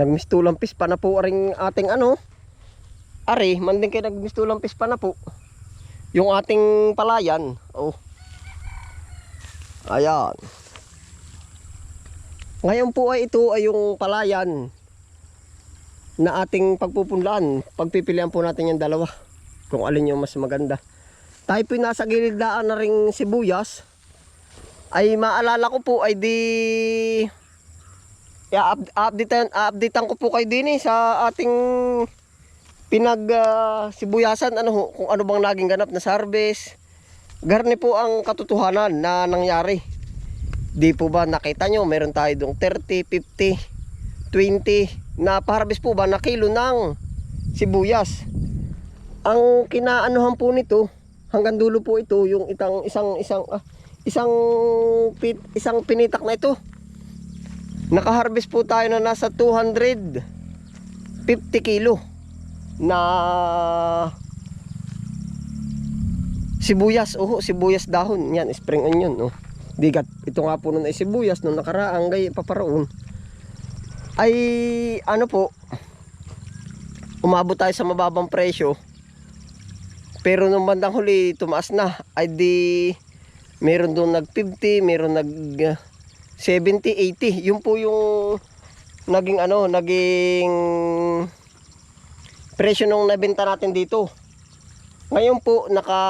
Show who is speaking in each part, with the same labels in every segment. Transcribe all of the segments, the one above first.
Speaker 1: Nagmistulang pispa na po aring ating ano. Ari, manding kayo nagmistulang pispa na po. Yung ating palayan. Oh. Ayan. Ngayon po ay ito ay yung palayan na ating pagpupunlaan. Pagpipilian po natin yung dalawa. Kung alin yung mas maganda. Tayo po nasa gilid na ring sibuyas. Ay maalala ko po ay di i-updatean updatean ko po kayo din eh sa ating pinag ah, sibuyasan ano kung ano bang naging ganap na service. Garni po ang katotohanan na nangyari. Di po ba nakita nyo meron tayo dong 30, 50, 20 na harvest po ba na kilo ng sibuyas. Ang kinaanuhan po nito hanggang dulo po ito yung itang isang isang ah, isang pit, isang pinitak na ito. Nakaharvest po tayo na nasa 250 kilo na sibuyas. Oh, sibuyas dahon. Yan, spring onion. Oh. Digat. Ito nga po nun ay sibuyas nung nakaraang gay paparoon. Ay ano po umabot tayo sa mababang presyo. Pero nung bandang huli tumaas na ay di meron doon nag 50, meron nag uh, 70, 80. Yun po yung naging ano, naging presyo nung nabenta natin dito. Ngayon po, naka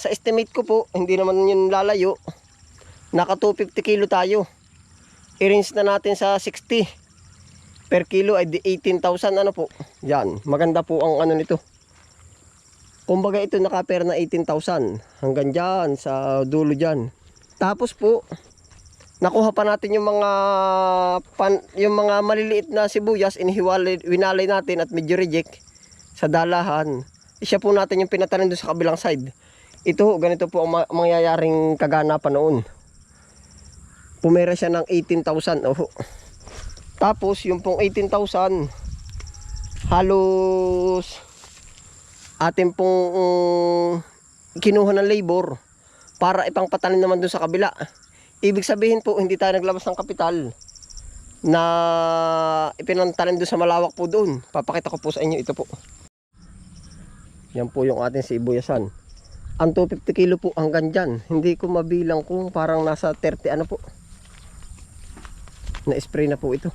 Speaker 1: sa estimate ko po, hindi naman yun lalayo. Naka 250 kilo tayo. I-range na natin sa 60 per kilo ay di 18,000 ano po. Yan, maganda po ang ano nito. Kumbaga ito naka-pair na 18,000 hanggang dyan sa dulo dyan. Tapos po, nakuha pa natin yung mga pan, yung mga maliliit na sibuyas inihiwalay winalay natin at medyo reject sa dalahan. Siya po natin yung pinatanim doon sa kabilang side. Ito ganito po ang ma- mangyayaring kaganapan noon. Pumera siya ng 18,000. Oh. Tapos yung pong 18,000 halos atin pong um, kinuha ng labor para ipangpatanim naman doon sa kabila. Ibig sabihin po, hindi tayo naglabas ng kapital na ipinantanim doon sa malawak po doon. Papakita ko po sa inyo ito po. Yan po yung ating sibuyasan. Ang 250 kilo po hanggang dyan. Hindi ko mabilang kung parang nasa 30 ano po. Na-spray na po ito.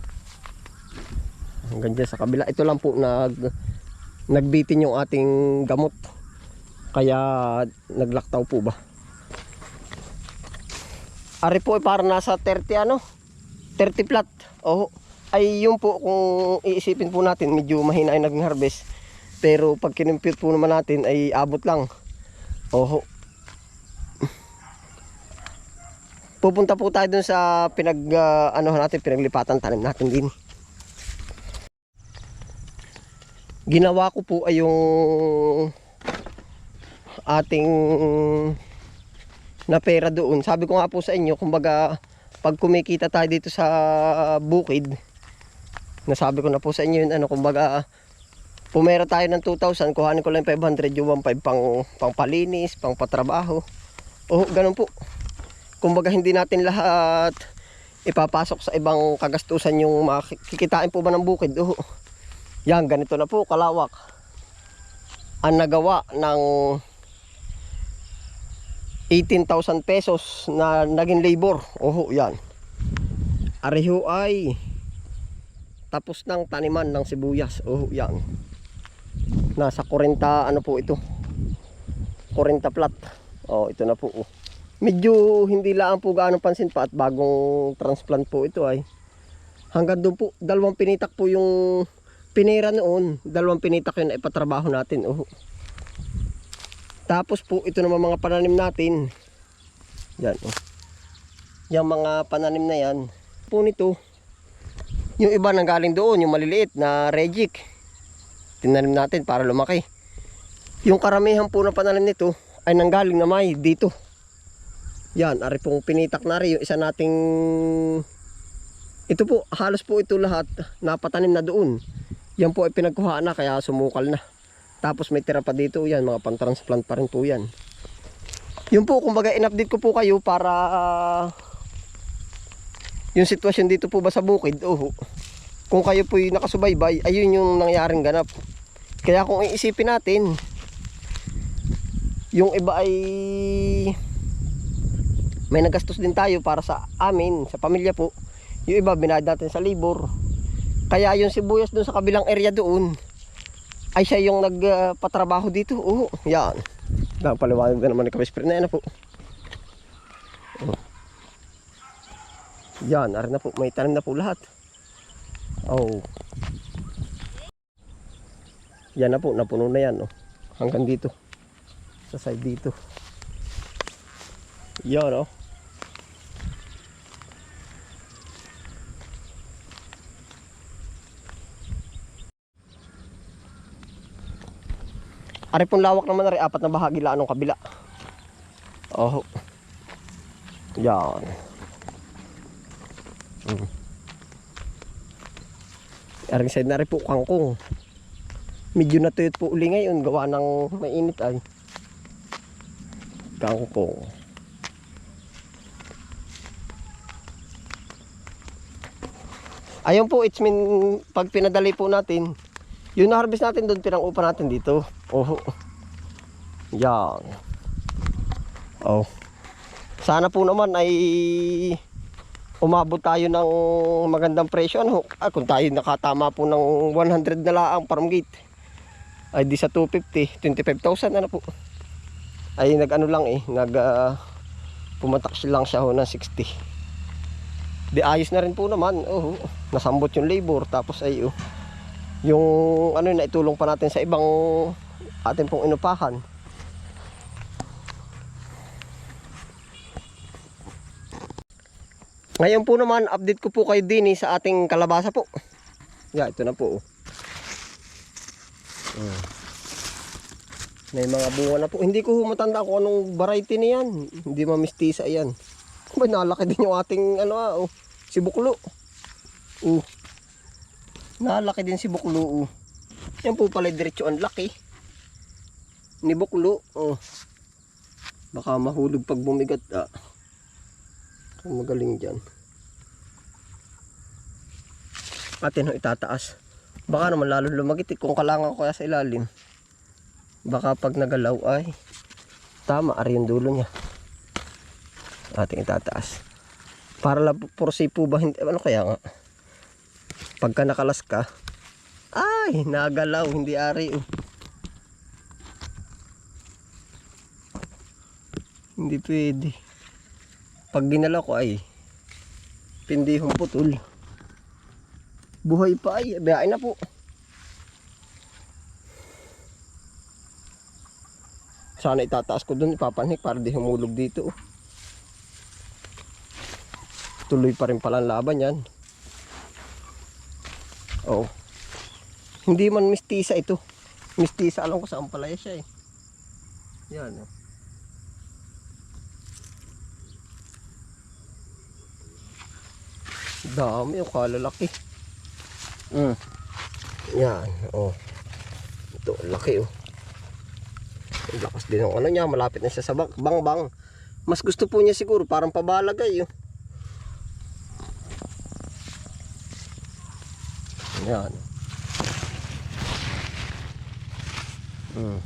Speaker 1: Hanggang dyan sa kabila. Ito lang po nag, nagbitin yung ating gamot. Kaya naglaktaw po ba. Ari po ay parang nasa 30 ano? 30 flat. Oh, ay yun po kung iisipin po natin medyo mahina ay naging harvest. Pero pag kinimpute po naman natin ay abot lang. Oho. Pupunta po tayo dun sa pinag ah, ano natin pinaglipatan tanim natin din. Ginawa ko po ay yung ating na pera doon. Sabi ko nga po sa inyo, kumbaga pag kumikita tayo dito sa bukid, nasabi ko na po sa inyo yun, ano, kumbaga pumera tayo ng 2,000, kuhanin ko lang 500, yung 1,500 pang, pang palinis, pang patrabaho. O, ganun po. Kumbaga hindi natin lahat ipapasok sa ibang kagastusan yung makikitain po ba ng bukid. O, yan, ganito na po, kalawak. Ang nagawa ng 18,000 pesos na naging labor. Oho, yan. Areho ay tapos ng taniman ng sibuyas. Oho, yan. Nasa 40 ano po ito. 40 plat. Oh, ito na po. Oh. Medyo hindi lang po gaano pansin pa at bagong transplant po ito ay. Hanggang doon po, dalawang pinitak po yung pinera noon. Dalawang pinitak yun na ipatrabaho natin. Oh. Tapos po ito naman mga pananim natin. Yan oh. Yung mga pananim na yan. Po nito. Yung iba nang galing doon, yung maliliit na rejik. Tinanim natin para lumaki. Yung karamihan po na pananim nito ay nanggaling na may dito. Yan, ari pong pinitak na rin yung isa nating ito po, halos po ito lahat napatanim na doon. Yan po ay pinagkuhaan na kaya sumukal na. Tapos may tira pa dito yan, mga pantransplant pa rin po yan. Yun po, kumbaga in-update ko po kayo para ah, yung sitwasyon dito po ba sa bukid, oh, kung kayo po'y nakasubaybay, ayun yung nangyaring ganap. Kaya kung iisipin natin, yung iba ay may nagastos din tayo para sa amin, sa pamilya po. Yung iba binayad natin sa libor. Kaya yung sibuyas doon sa kabilang area doon, ay siya yung nagpatrabaho dito. Oo, yan. Dahil paliwanag na naman ni Kapispre na yan po. Oh. Yan, arin na po. May tanim na po lahat. Oh. Yan na po, napuno na yan. Oh. Hanggang dito. Sa side dito. Yan oh. Ari pong lawak naman ari apat na bahagi lang anong kabila. Oh. Yan. Mm. Aring side na rin po kangkong. Medyo natuyot po uli ngayon gawa ng mainit ay. Kangkong. Ayun po, it's mean, pag pinadali po natin, yung na-harvest natin doon, pinang-upa natin dito. Oh. Yan. Oh. Sana po naman ay umabot tayo ng magandang presyo. Ano? Ah, kung tayo nakatama po ng 100 na laang farm gate, ay di sa 250, 25,000 ano po. Ay nag-ano lang eh, nag uh, pumatak lang siya ho ng 60. Di ayos na rin po naman. Oh, nasambot yung labor tapos ay oh, yung ano na itulong pa natin sa ibang atin pong inupahan. Ngayon po naman, update ko po kayo din eh, sa ating kalabasa po. Yeah, ito na po. oh. Mm. May mga bunga na po. Hindi ko matanda kung anong variety niyan. Hindi mamistisa yan. Ba, nalaki din yung ating ano ah, oh, si Buklo. Oh. Nalaki din si Buklo. Oh. Yan po pala diretso ang laki. Ni Buklo. Oh. Baka mahulog pag bumigat ah. Magaling dyan. Atin ho itataas. Baka naman lalo lumagit eh, kung kalangan ko kaya sa ilalim. Baka pag nagalaw ay tama ari yung dulo niya. Ating itataas. Para lang safe po ba hindi ano kaya nga. Pagka nakalas ka ay nagalaw hindi ari oh. Hindi pwede. Pag ginala ko ay pindihong putol. Buhay pa ay, biyain na po. Sana itataas ko dun, ipapanhik para di humulog dito. oh. Tuloy pa rin pala laban yan. Oo. Hindi man mistisa ito. Mistisa alam ko saan pala siya eh. Yan oh. Dami yung kalalaki. Mm. Yan, oh. Ito, laki oh. Ang lakas din ng ano niya, malapit na siya sa bang bang. bang. Mas gusto po niya siguro, parang pabalagay oh. Yan. Mm.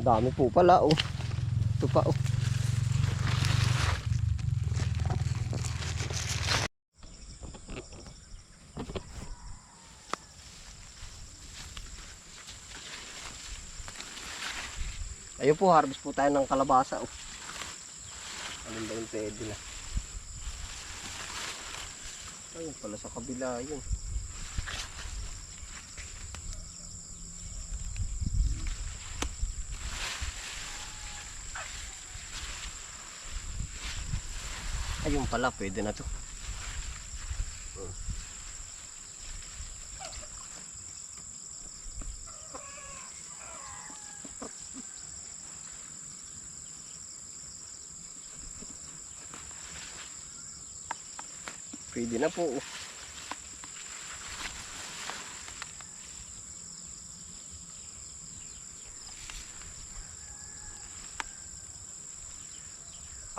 Speaker 1: Ang Dami po pala oh. Ito pa oh. Ayun po, harvest po tayo ng kalabasa. Oh. Alin ba yung pwede na? Ayun pala sa kabila yun. Ayun pala, pwede na to. Pwede na po.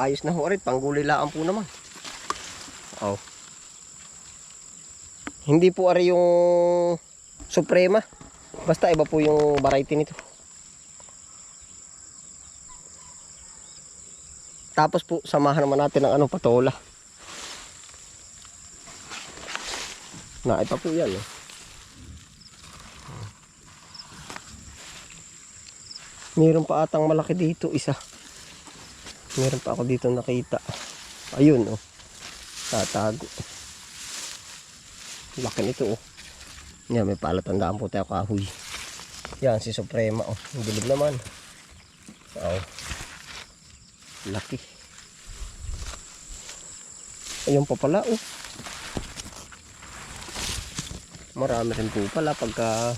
Speaker 1: Ayos na ho rin, panggulay laan po naman. Oh. Hindi po ari yung Suprema. Basta iba po yung variety nito. Tapos po, samahan naman natin ng ano, patola. Na, ito po yan. Eh. Meron pa atang malaki dito, isa. Meron pa ako dito nakita. Ayun, oh. Tatago. Laki nito, oh. Yan, may palatandaan po tayo kahoy. Yan, si Suprema, oh. Ang dilig naman. Oh. Laki. Ayun pa pala, oh. Marami rin po pala pagka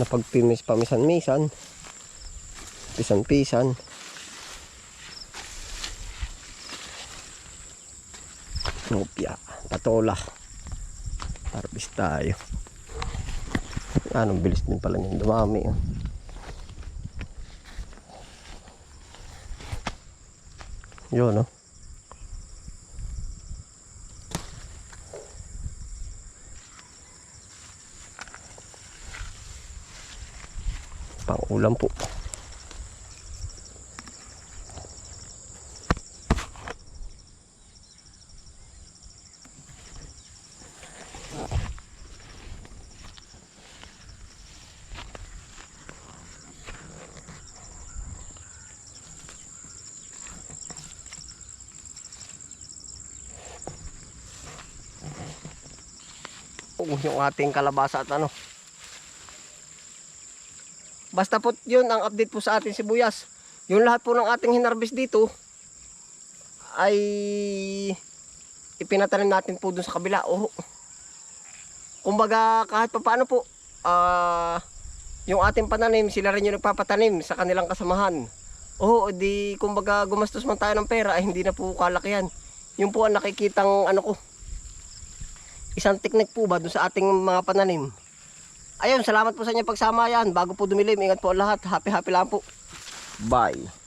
Speaker 1: napagpimis pamisan-misan. Pisan-pisan. Nopya, patola. Harvest tayo. Anong bilis din pala niyang dumami. Oh. Yun, no? Pang ulam po. Yung ating kalabasa at ano. Basta po yun ang update po sa ating sibuyas. Yung lahat po ng ating hinarbis dito ay ipinatanim natin po dun sa kabila. Oh. Kumbaga kahit pa paano po ah yung ating pananim, sila rin yung nagpapatanim sa kanilang kasamahan. Oo, di kumbaga gumastos man tayo ng pera ay hindi na po kalakihan. Yung po ang nakikitang ano ko, isang teknik po ba doon sa ating mga pananim. Ayun, salamat po sa inyong pagsama yan. Bago po dumilim, ingat po lahat. Happy happy lang po. Bye.